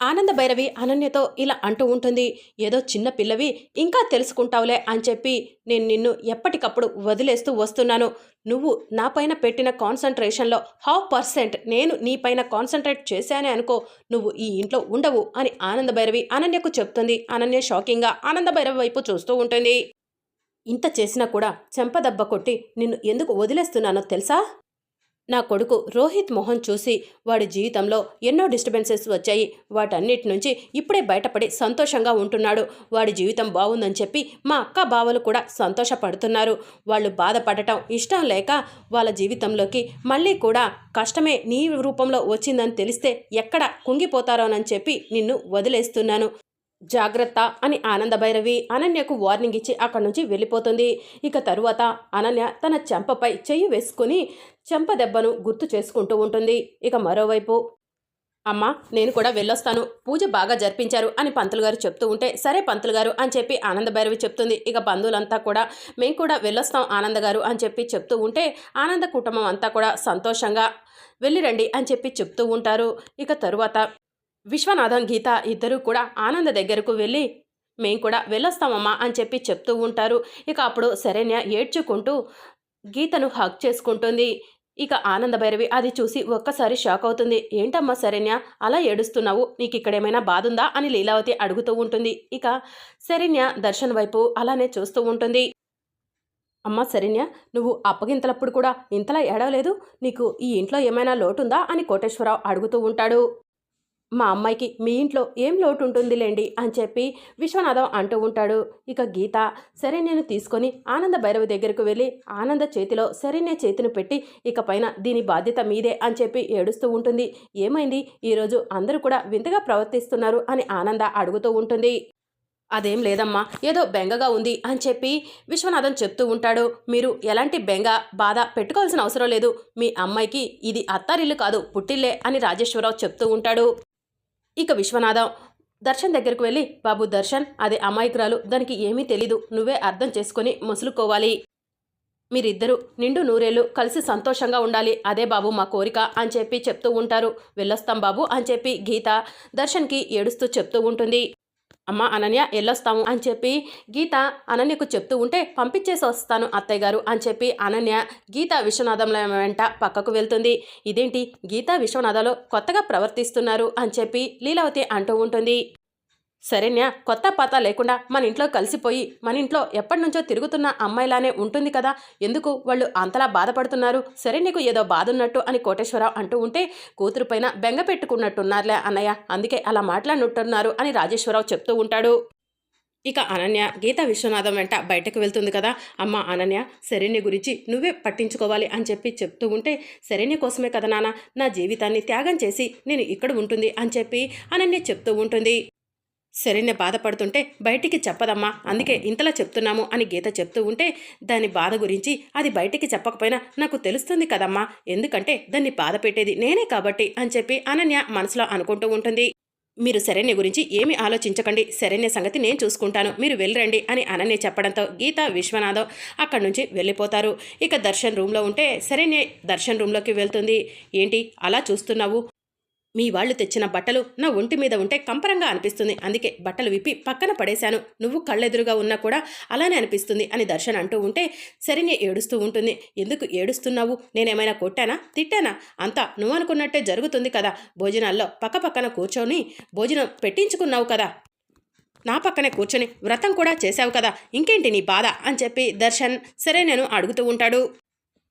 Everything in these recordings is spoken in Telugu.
ఆనంద భైరవి అనన్యతో ఇలా అంటూ ఉంటుంది ఏదో చిన్న పిల్లవి ఇంకా తెలుసుకుంటావులే అని చెప్పి నేను నిన్ను ఎప్పటికప్పుడు వదిలేస్తూ వస్తున్నాను. నువ్వు నాపైన పెట్టిన కాన్సన్ట్రేషన్లో హాఫ్ పర్సెంట్ నేను నీ పైన కాన్సన్ట్రేట్ చేశానే అనుకో నువ్వు ఈ ఇంట్లో ఉండవు అని ఆనంద భైరవి అనన్యకు చెప్తుంది. అనన్య షాకింగ్గా ఆనంద భైరవి వైపు చూస్తూ ఉంటుంది. ఇంత చేసినా కూడా చెంపదెబ్బ కొట్టి నిన్ను ఎందుకు వదిలేస్తున్నానో తెలుసా? నా కొడుకు రోహిత్ మోహన్ చూసి వాడి జీవితంలో ఎన్నో డిస్టర్బెన్సెస్ వచ్చాయి. వాటన్నిటి నుంచి ఇప్పుడే బయటపడి సంతోషంగా ఉంటున్నాడు. వాడి జీవితం బాగుందని చెప్పి మా అక్క బావలు కూడా సంతోషపడుతున్నారు. వాళ్ళు బాధపడటం ఇష్టం లేక వాళ్ళ జీవితంలోకి మళ్ళీ కూడా కష్టమే నీ రూపంలో వచ్చిందని తెలిస్తే ఎక్కడ కుంగిపోతారోనని చెప్పి నిన్ను వదిలేస్తున్నాను. జాగ్రత్త అని ఆనంద భైరవి అనన్యకు వార్నింగ్ ఇచ్చి అక్కడి నుంచి వెళ్ళిపోతుంది. ఇక తరువాత అనన్య తన చెంపపై చెయ్యి వేసుకుని చెంప దెబ్బను గుర్తు చేసుకుంటూ ఉంటుంది. ఇక మరోవైపు అమ్మ నేను కూడా వెళ్ళొస్తాను. పూజ బాగా జరిపించారు అని పంతులు గారు చెప్తూ ఉంటే సరే పంతులు గారు అని చెప్పి ఆనంద భైరవి చెప్తుంది. ఇక బంధువులంతా కూడా మేము కూడా వెళ్ళొస్తాం ఆనంద గారు అని చెప్పి చెప్తూ ఉంటే ఆనంద కుటుంబం అంతా కూడా సంతోషంగా వెళ్ళిరండి అని చెప్పి చెప్తూ ఉంటారు. ఇక తరువాత విశ్వనాథం గీత ఇద్దరూ కూడా ఆనంద దగ్గరకు వెళ్ళి మేం కూడా వెళ్ళొస్తామమ్మా అని చెప్పి చెప్తూ ఉంటారు. ఇక అప్పుడు శరణ్య ఏడ్చుకుంటూ గీతను హక్ చేసుకుంటుంది. ఇక ఆనంద భైరవి అది చూసి ఒక్కసారి షాక్ అవుతుంది. ఏంటమ్మా శరణ్య అలా ఏడుస్తున్నావు? నీకు ఇక్కడ ఏమైనా బాధుందా? అని లీలావతి అడుగుతూ ఉంటుంది. ఇక శరణ్య దర్శన్ వైపు అలానే చూస్తూ ఉంటుంది. అమ్మ శరణ్య నువ్వు అప్పగింతలప్పుడు కూడా ఇంతలా ఏడవలేదు? నీకు ఈ ఇంట్లో ఏమైనా లోటుందా? అని కోటేశ్వరరావు అడుగుతూ ఉంటాడు. మా అమ్మాయికి మీ ఇంట్లో ఏం లోటు ఉంటుందిలేండి అని చెప్పి విశ్వనాథం అంటూ ఉంటాడు. ఇక గీత సరే నేను తీసుకొని ఆనంద భైరవి దగ్గరకు వెళ్ళి ఆనంద చేతిలో సరైన చేతిని పెట్టి ఇక పైన దీని బాధ్యత మీదే అని చెప్పి ఏడుస్తూ ఉంటుంది. ఏమైంది? ఈరోజు అందరూ కూడా వింతగా ప్రవర్తిస్తున్నారు అని ఆనంద అడుగుతూ ఉంటుంది. అదేం లేదమ్మా ఏదో బెంగగా ఉంది అని చెప్పి విశ్వనాథం చెప్తూ ఉంటాడు. మీరు ఎలాంటి బెంగ బాధ పెట్టుకోవాల్సిన అవసరం లేదు. మీ అమ్మాయికి ఇది అత్తారిల్లు కాదు పుట్టిల్లే అని రాజేశ్వరరావు చెప్తూ ఉంటాడు. ఇక విశ్వనాథం దర్శన్ దగ్గరకు వెళ్ళి బాబు దర్శన్ అదే అమాయకురాలు దానికి ఏమీ తెలీదు నువ్వే అర్థం చేసుకొని ముసులుకోవాలి. మీరిద్దరూ నిండు నూరేళ్ళు కలిసి సంతోషంగా ఉండాలి. అదే బాబు మా కోరిక అని చెప్పి చెప్తూ ఉంటారు. వెళ్ళొస్తాం బాబు అని చెప్పి గీత దర్శన్కి ఏడుస్తూ చెప్తూ ఉంటుంది. అమ్మ అనన్య వెళ్ళొస్తాము అని చెప్పి గీత అనన్యకు చెప్తూ ఉంటే పంపించేసి వస్తాను అత్తయ్య గారు అని చెప్పి అనన్య గీత విశ్వనాథంల వెంట పక్కకు వెళ్తుంది. ఇదేంటి? గీత విశ్వనాథలో కొత్తగా ప్రవర్తిస్తున్నారు అని చెప్పి లీలావతి అంటూ ఉంటుంది. సరేన్యా కొత్త పాత లేకుండా మన ఇంట్లో కలిసిపోయి మన ఇంట్లో ఎప్పటి నుంచో తిరుగుతున్న అమ్మాయిలానే ఉంటుంది కదా? ఎందుకు వాళ్ళు అంతలా బాధపడుతున్నారు? సరే నీకు ఏదో బాధ ఉన్నట్టు అని కోటేశ్వరరావు అంటూ ఉంటే కూతురు పైన బెంగ పెట్టుకున్నట్టున్నారులే అన్నయ్య. అందుకే అలా మాట్లాడినట్టున్నారు అని రాజేశ్వరరావు చెప్తూ ఉంటాడు. ఇక అనన్య గీత విశ్వనాథం వెంట బయటకు వెళ్తుంది కదా? అమ్మ అనన్య శరణ్య గురించి నువ్వే పట్టించుకోవాలి అని చెప్పి చెప్తూ ఉంటే శరణ్య కోసమే కదా నాన్న నా జీవితాన్ని త్యాగం చేసి నేను ఇక్కడ ఉంటుంది అని చెప్పి అనన్య చెప్తూ ఉంటుంది. శరణ్య బాధపడుతుంటే బయటికి చెప్పదమ్మా అందుకే ఇంతలా చెప్తున్నాము అని గీత చెప్తూ ఉంటే దాని బాధ గురించి అది బయటికి చెప్పకపోయినా నాకు తెలుస్తుంది కదమ్మా ఎందుకంటే దాన్ని బాధ పెట్టేది నేనే కాబట్టి అని చెప్పి అనన్య మనసులో అనుకుంటూ ఉంటుంది. మీరు శరణ్య గురించి ఏమి ఆలోచించకండి శరణ్య సంగతి నేను చూసుకుంటాను మీరు వెళ్ళరండి అని అనన్య చెప్పడంతో గీత విశ్వనాథం అక్కడి నుంచి వెళ్ళిపోతారు. ఇక దర్శన్ రూమ్లో ఉంటే శరణ్య దర్శన్ రూమ్లోకి వెళ్తుంది. ఏంటి అలా చూస్తున్నావు? మీ వాళ్ళు తెచ్చిన బట్టలు నా ఒంటి మీద ఉంటే కంపరంగా అనిపిస్తుంది. అందుకే బట్టలు విప్పి పక్కన పడేశాను. నువ్వు కళ్ళెదురుగా ఉన్నా కూడా అలానే అనిపిస్తుంది అని దర్శన్ అంటూ ఉంటే శరణ్య ఏడుస్తూ ఉంటుంది. ఎందుకు ఏడుస్తున్నావు? నేనేమైనా కొట్టానా? తిట్టానా? అంతా నువ్వు అనుకున్నట్టే జరుగుతుంది కదా. భోజనాల్లో పక్క పక్కన కూర్చొని భోజనం పెట్టించుకున్నావు కదా. నా పక్కనే కూర్చొని వ్రతం కూడా చేశావు కదా. ఇంకేంటి నీ బాధ? అని చెప్పి దర్శన్ సరే నేను అడుగుతూ ఉంటాడు.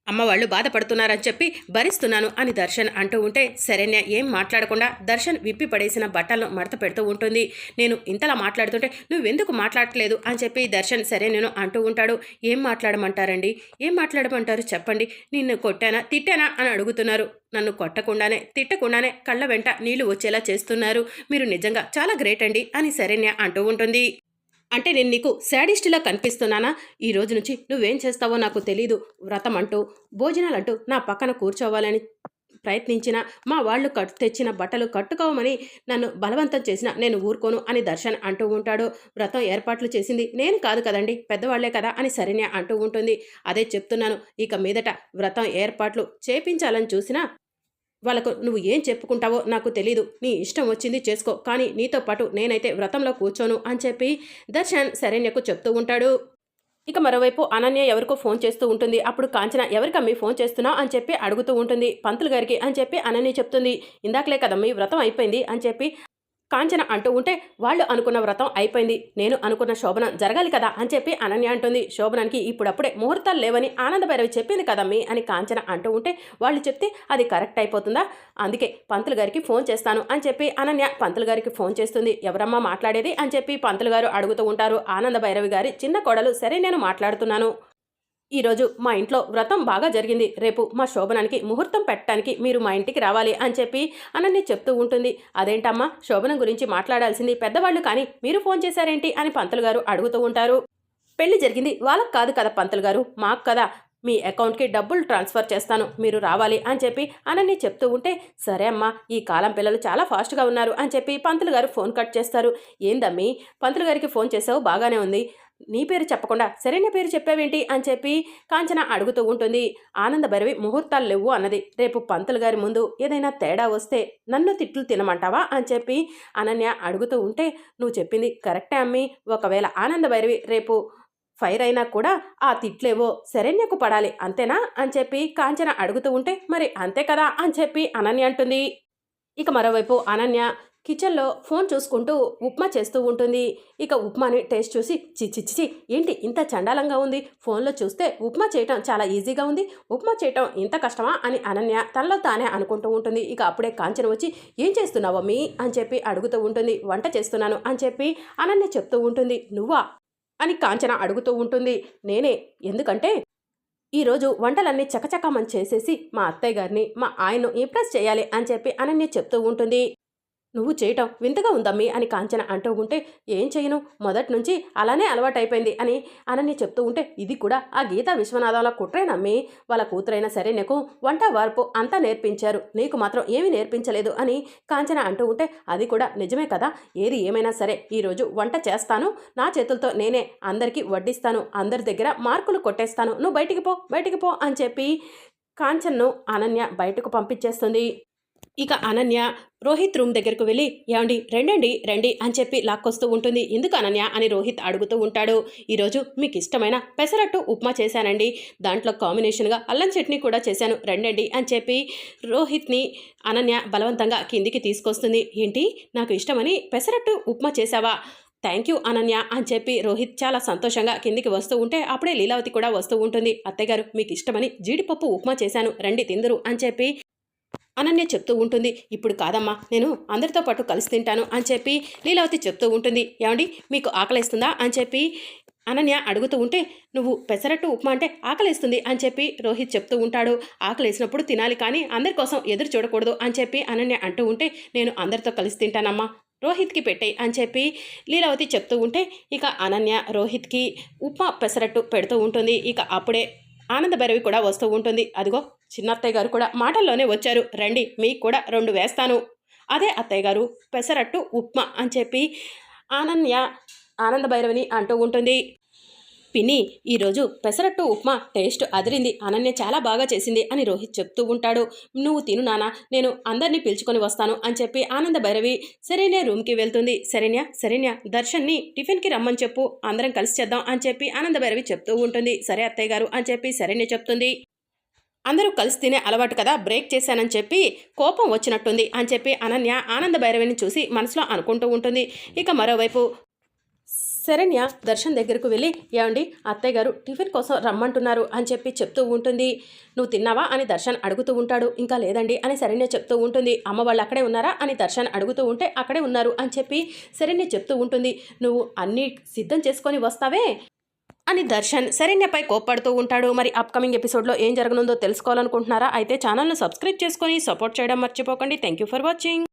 అమ్మ వాళ్ళు బాధపడుతున్నారని చెప్పి భరిస్తున్నాను అని దర్శన్ అంటూ ఉంటే శరణ్య ఏం మాట్లాడకుండా దర్శన్ విప్పి పడేసిన బట్టలను మడత పెడుతూ ఉంటుంది. నేను ఇంతలా మాట్లాడుతుంటే నువ్వెందుకు మాట్లాడట్లేదు అని చెప్పి దర్శన్ శరణ్యను అంటూ ఉంటాడు. ఏం మాట్లాడమంటారండి? ఏం మాట్లాడమంటారు చెప్పండి. నిన్ను కొట్టానా? తిట్టానా? అని అడుగుతున్నారు. నన్ను కొట్టకుండానే తిట్టకుండానే కళ్ళ వెంట నీళ్ళు వచ్చేలా చేస్తున్నారు. మీరు నిజంగా చాలా గ్రేట్ అండి అని శరణ్య అంటూ ఉంటుంది. అంటే నేను నీకు శాడిస్టులా కనిపిస్తున్నానా? ఈ రోజు నుంచి నువ్వేం చేస్తావో నాకు తెలీదు. వ్రతం అంటూ భోజనాలంటూ నా పక్కన కూర్చోవాలని ప్రయత్నించిన మా వాళ్ళు కట్టు తెచ్చిన బట్టలు కట్టుకోమని నన్ను బలవంతం చేసిన నేను ఊరుకోను అని దర్శన్ అంటూ ఉంటాడు. వ్రతం ఏర్పాట్లు చేసింది నేను కాదు కదండి పెద్దవాళ్ళే కదా అని సరినే అంటూ ఉంటుంది. అదే చెప్తున్నాను. ఇక మీదట వ్రతం ఏర్పాట్లు చేపించాలని చూసినా వాళ్ళకు నువ్వు ఏం చెప్పుకుంటావో నాకు తెలీదు. నీ ఇష్టం వచ్చింది చేసుకో. కానీ నీతో పాటు నేనైతే వ్రతంలో కూర్చోను అని చెప్పి దర్శన్ శరణ్యకు చెప్తూ ఉంటాడు. ఇక మరోవైపు అనన్య ఎవరికో ఫోన్ చేస్తూ ఉంటుంది. అప్పుడు కాంచన ఎవరికమ్మి ఫోన్ చేస్తున్నావు అని చెప్పి అడుగుతూ ఉంటుంది. పంతులు గారికి అని చెప్పి అనన్య చెప్తుంది. ఇందాకలే కదమ్మి వ్రతం అయిపోయింది అని చెప్పి కాంచన అంటూ ఉంటే వాళ్ళు అనుకున్న వ్రతం అయిపోయింది. నేను అనుకున్న శోభనం జరగాలి కదా అని చెప్పి అనన్య అంటుంది. శోభనానికి ఇప్పుడప్పుడే ముహూర్తాలు లేవని ఆనందభైరవి చెప్పింది కదమ్మి అని కాంచన అంటూ ఉంటే వాళ్ళు చెప్తే అది కరెక్ట్ అయిపోతుందా? అందుకే పంతులు గారికి ఫోన్ చేస్తాను అని చెప్పి అనన్య పంతులు గారికి ఫోన్ చేస్తుంది. ఎవరమ్మా మాట్లాడేది? అని చెప్పి పంతులు గారు అడుగుతూ ఉంటారు. ఆనందభైరవి గారి చిన్న కోడలు సరే నేను మాట్లాడుతున్నాను. ఈరోజు మా ఇంట్లో వ్రతం బాగా జరిగింది. రేపు మా శోభనానికి ముహూర్తం పెట్టడానికి మీరు మా ఇంటికి రావాలి అని చెప్పి అనన్ని చెప్తూ ఉంటుంది. అదేంటమ్మా? శోభనం గురించి మాట్లాడాల్సింది పెద్దవాళ్ళు కానీ మీరు ఫోన్ చేశారేంటి అని పంతులు గారు అడుగుతూ ఉంటారు. పెళ్ళి జరిగింది వాళ్ళకి కాదు కదా పంతులు గారు? మాకు కదా. మీ అకౌంట్కి డబ్బులు ట్రాన్స్ఫర్ చేస్తాను. మీరు రావాలి అని చెప్పి అనన్ని చెప్తూ ఉంటే సరే అమ్మా ఈ కాలం పిల్లలు చాలా ఫాస్ట్గా ఉన్నారు అని చెప్పి పంతులు గారు ఫోన్ కట్ చేస్తారు. ఏందమ్మి? పంతులు గారికి ఫోన్ చేసావు బాగానే ఉంది. నీ పేరు చెప్పకుండా సరైన పేరు చెప్పావేంటి? అని చెప్పి కాంచన అడుగుతూ ఉంటుంది. ఆనంద భైరవి ముహూర్తాలు లేవు అన్నది. రేపు పంతులు గారి ముందు ఏదైనా తేడా వస్తే నన్ను తిట్లు తినమంటావా? అని చెప్పి అనన్య అడుగుతూ ఉంటే నువ్వు చెప్పింది కరెక్టే అమ్మి. ఒకవేళ ఆనంద భైరవి రేపు ఫైర్ అయినా కూడా ఆ తిట్లేవో శరణ్యకు పడాలి అంతేనా? అని చెప్పి కాంచన అడుగుతూ ఉంటే మరి అంతే కదా? అని చెప్పి అనన్య అంటుంది. ఇక మరోవైపు అనన్య కిచెన్లో ఫోన్ చూసుకుంటూ ఉప్మా చేస్తూ ఉంటుంది. ఇక ఉప్మాని టేస్ట్ చూసి చిచ్చిచ్చి ఏంటి ఇంత చండాలంగా ఉంది? ఫోన్లో చూస్తే ఉప్మా చేయటం చాలా ఈజీగా ఉంది. ఉప్మా చేయటం ఇంత కష్టమా? అని అనన్య తనలో తానే అనుకుంటూ ఉంటుంది. ఇక అప్పుడే కాంచన వచ్చి ఏం చేస్తున్నావు మీ అని చెప్పి అడుగుతూ ఉంటుంది. వంట చేస్తున్నాను అని చెప్పి అనన్య చెప్తూ ఉంటుంది. నువ్వా? అని కాంచన అడుగుతూ ఉంటుంది. నేనే. ఎందుకంటే ఈరోజు వంటలన్నీ చకచకమని చేసేసి మా అత్తయ్య గారిని మా ఆయన్ను ఇంప్రెస్ చేయాలి అని చెప్పి అనన్య చెప్తూ ఉంటుంది. నువ్వు చేయటం వింతగా ఉందమ్మి అని కాంచన అంటూ ఉంటే ఏం చేయను? మొదటి నుంచి అలానే అలవాటైపోయింది అని అనన్య చెప్తూ ఉంటే ఇది కూడా ఆ గీతా విశ్వనాథంలో కుట్రేనమ్మి వాళ్ళ కూతురైనా సరే నీకు వంట వార్పు అంతా నేర్పించారు. నీకు మాత్రం ఏమీ నేర్పించలేదు అని కాంచన అంటూ ఉంటే అది కూడా నిజమే కదా? ఏది ఏమైనా సరే ఈరోజు వంట చేస్తాను. నా చేతులతో నేనే అందరికీ వడ్డిస్తాను. అందరి దగ్గర మార్కులు కొట్టేస్తాను. నువ్వు బయటికి పో బయటికి పో అని చెప్పి కాంచన్ను అనన్య బయటకు పంపించేస్తుంది. ఇక అనన్య రోహిత్ రూమ్ దగ్గరకు వెళ్ళి ఏమండి రెండండి రండి అని చెప్పి లాక్కొస్తూ ఉంటుంది. ఎందుకు అనన్య? అని రోహిత్ అడుగుతూ ఉంటాడు. ఈరోజు మీకు ఇష్టమైన పెసరట్టు ఉప్మా చేశానండి. దాంట్లో కాంబినేషన్గా అల్లం చట్నీ కూడా చేశాను. రెండండి అని చెప్పి రోహిత్ని అనన్య బలవంతంగా కిందికి తీసుకొస్తుంది. ఏంటి నాకు ఇష్టమని పెసరట్టు ఉప్మా చేశావా? థ్యాంక్ యూ అనన్య అని చెప్పి రోహిత్ చాలా సంతోషంగా కిందికి వస్తూ ఉంటే అప్పుడే లీలావతి కూడా వస్తూ ఉంటుంది. అత్తయ్యగారు మీకు ఇష్టమని జీడిపప్పు ఉప్మా చేశాను. రండి తిందురు అని చెప్పి అనన్య చెప్తూ ఉంటుంది ఇప్పుడు కాదమ్మా నేను అందరితో పాటు కలిసి తింటాను అని చెప్పి లీలావతి చెప్తూ ఉంటుంది. ఏమండి మీకు ఆకలిస్తుందా? అని చెప్పి అనన్య అడుగుతూ ఉంటే నువ్వు పెసరట్టు ఉప్మా అంటే ఆకలిస్తుంది అని చెప్పి రోహిత్ చెప్తూ ఉంటాడు. ఆకలేసినప్పుడు తినాలి కానీ అందరి కోసం ఎదురు చూడకూడదు అని చెప్పి అనన్య అంటూ ఉంటే నేను అందరితో కలిసి తింటానమ్మా రోహిత్కి పెట్టాయి అని చెప్పి లీలావతి చెప్తూ ఉంటే ఇక అనన్య రోహిత్కి ఉప్మా పెసరట్టు పెడుతూ ఉంటుంది. ఇక అప్పుడే ఆనంద భైరవి కూడా వస్తూ ఉంటుంది. అదిగో చిన్న అత్తయ్య గారు కూడా మాటల్లోనే వచ్చారు. రండి మీకు కూడా రెండు వేస్తాను. అదే అత్తయ్య గారు పెసరట్టు ఉప్మా అని చెప్పి ఆనన్య ఆనంద భైరవిని అంటూ ఉంటుంది. పిన్ని ఈరోజు పెసరట్టు ఉప్మా టేస్ట్ అదిరింది. అనన్య చాలా బాగా చేసింది అని రోహిత్ చెప్తూ ఉంటాడు. నువ్వు తిను నానా నేను అందరినీ పిలుచుకొని వస్తాను అని చెప్పి ఆనంద భైరవి సరేనే రూమ్కి వెళ్తుంది. సరేన్యా సరేన్యా దర్శన్ని టిఫిన్కి రమ్మని చెప్పు అందరం కలిసి చేద్దాం అని చెప్పి ఆనంద భైరవి చెప్తూ ఉంటుంది. సరే అత్తయ్య గారు అని చెప్పి సరేనే చెప్తుంది. అందరూ కలిసి తినే అలవాటు కదా బ్రేక్ చేశానని చెప్పి కోపం వచ్చినట్టుంది అని చెప్పి అనన్య ఆనంద భైరవిని చూసి మనసులో అనుకుంటూ ఉంటుంది. ఇక మరోవైపు శరణ్య దర్శన్ దగ్గరకు వెళ్ళి ఏమండి అత్తయ్య గారు టిఫిన్ కోసం రమ్మంటున్నారు అని చెప్పి చెప్తూ ఉంటుంది. నువ్వు తిన్నావా? అని దర్శన్ అడుగుతూ ఉంటాడు. ఇంకా లేదండి అని శరణ్య చెప్తూ ఉంటుంది. అమ్మ వాళ్ళు అక్కడే ఉన్నారా? అని దర్శన్ అడుగుతూ ఉంటే అక్కడే ఉన్నారు అని చెప్పి శరణ్య చెప్తూ ఉంటుంది. నువ్వు అన్నీ సిద్ధం చేసుకొని వస్తావే? అని దర్శన్ శరణ్యపై కోప్పడుతూ ఉంటాడు. మరి అప్కమింగ్ ఎపిసోడ్లో ఏం జరగనుందో తెలుసుకోవాలనుకుంటున్నారా? అయితే ఛానల్ను సబ్స్క్రైబ్ చేసుకొని సపోర్ట్ చేయడం మర్చిపోకండి. Thank you for watching